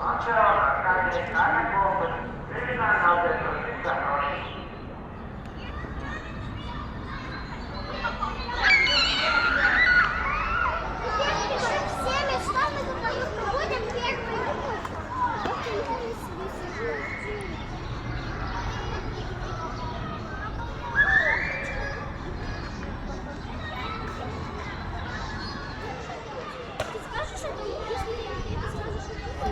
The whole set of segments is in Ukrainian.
Ты скажешь, что это Е,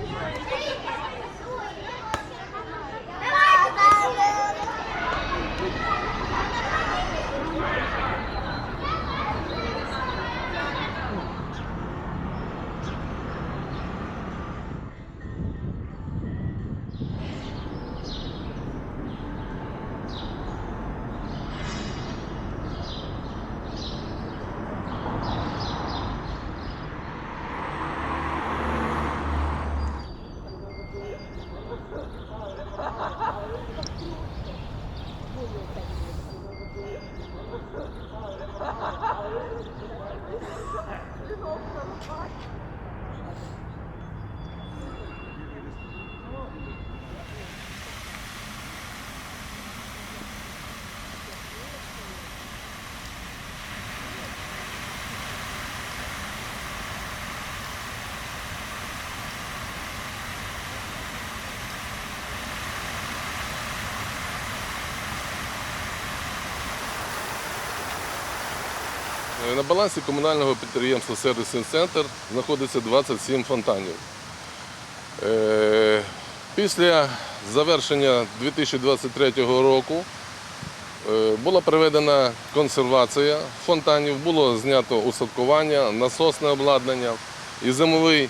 На балансі комунального підприємства Сервісний центр знаходиться 27 фонтанів. Е, Після завершення 2023 року е, була проведена консервація фонтанів, було знято усадкування, насосне обладнання. І зимовий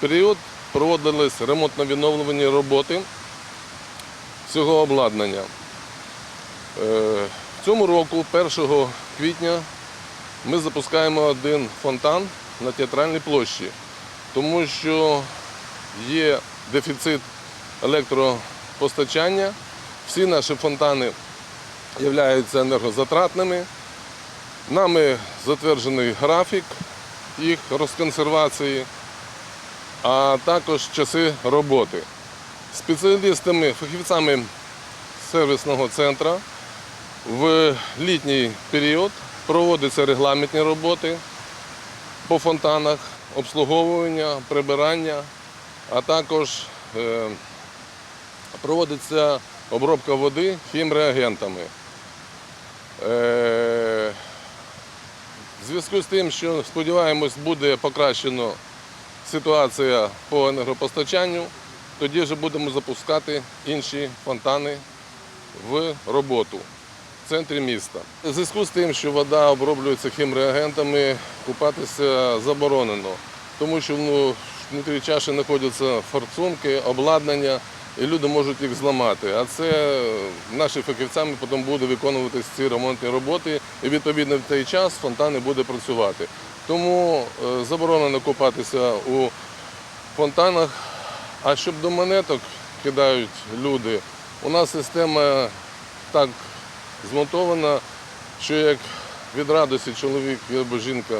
період проводились ремонтно-відновлювані роботи цього обладнання. Е, цьому року, 1 квітня, ми запускаємо один фонтан на театральній площі, тому що є дефіцит електропостачання. Всі наші фонтани являються енергозатратними. Нами затверджений графік їх розконсервації, а також часи роботи. Спеціалістами, фахівцями сервісного центру в літній період проводяться регламентні роботи по фонтанах, обслуговування, прибирання, а також е, проводиться обробка води хімреагентами. Е, в зв'язку з тим, що сподіваємось, буде покращено ситуація по енергопостачанню, тоді вже будемо запускати інші фонтани в роботу центрі міста. У зв'язку з тим, що вода оброблюється хімреагентами, купатися заборонено, тому що ну, внутрі чаші знаходяться форсунки, обладнання, і люди можуть їх зламати. А це наші фахівцями потім буде виконуватися ці ремонтні роботи, і відповідно в той час фонтан не буде працювати. Тому е, заборонено купатися у фонтанах. А щоб до монеток кидають люди, у нас система так змонтована, що як від радості чоловік або жінка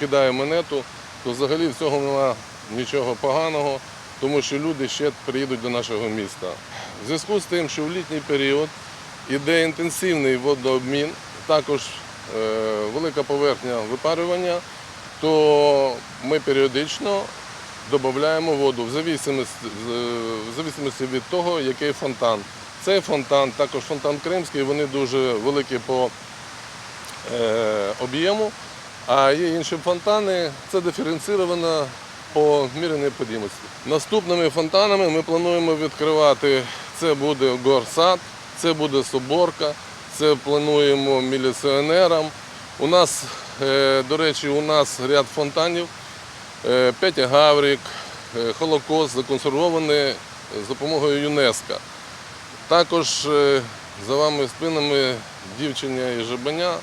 кидає монету, то взагалі в цього немає нічого поганого, тому що люди ще приїдуть до нашого міста. В зв'язку з тим, що в літній період іде інтенсивний водообмін, також е, велика поверхня випарювання, то ми періодично додаємо воду в зависимості від того, який фонтан. Цей фонтан, також фонтан Кримський, вони дуже великі по е, об'єму, а є інші фонтани, це диференцировано по мірі необхідності. Наступними фонтанами ми плануємо відкривати, це буде горсад, це буде Соборка, це плануємо міліціонерам. У нас, е, до речі, у нас ряд фонтанів, е, Петя Гаврик, е, Холокост законсервовані з допомогою ЮНЕСКО. Також е, за вами спинами дівчиня і жабаня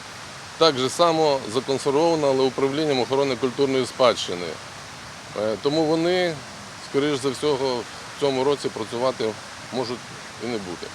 так же само законсервована, але управлінням охорони культурної спадщини. Е, Тому вони, скоріш за всього, в цьому році працювати можуть і не бути.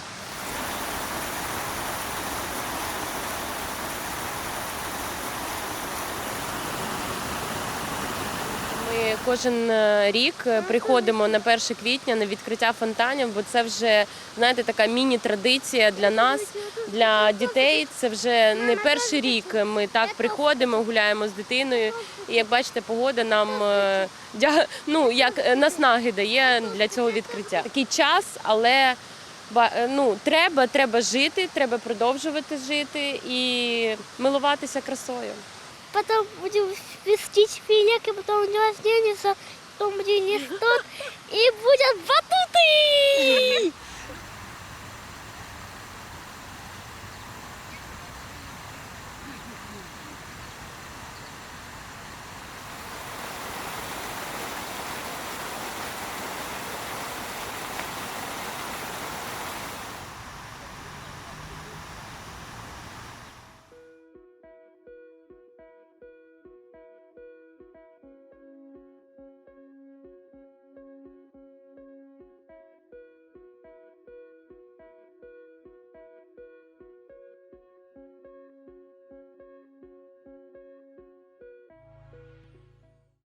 Ми кожен е, рік е, приходимо на 1 квітня на відкриття фонтанів, бо це вже знаєте така міні-традиція для нас, для дітей. Це вже не перший рік. Ми так приходимо, гуляємо з дитиною. І як бачите, погода нам е, ну, як наснаги дає для цього відкриття. Такий час, але ну, треба, треба жити, треба продовжувати жити і милуватися красою. Потом будем вестить и потом день рождения, потом будет торт, и будет батуты!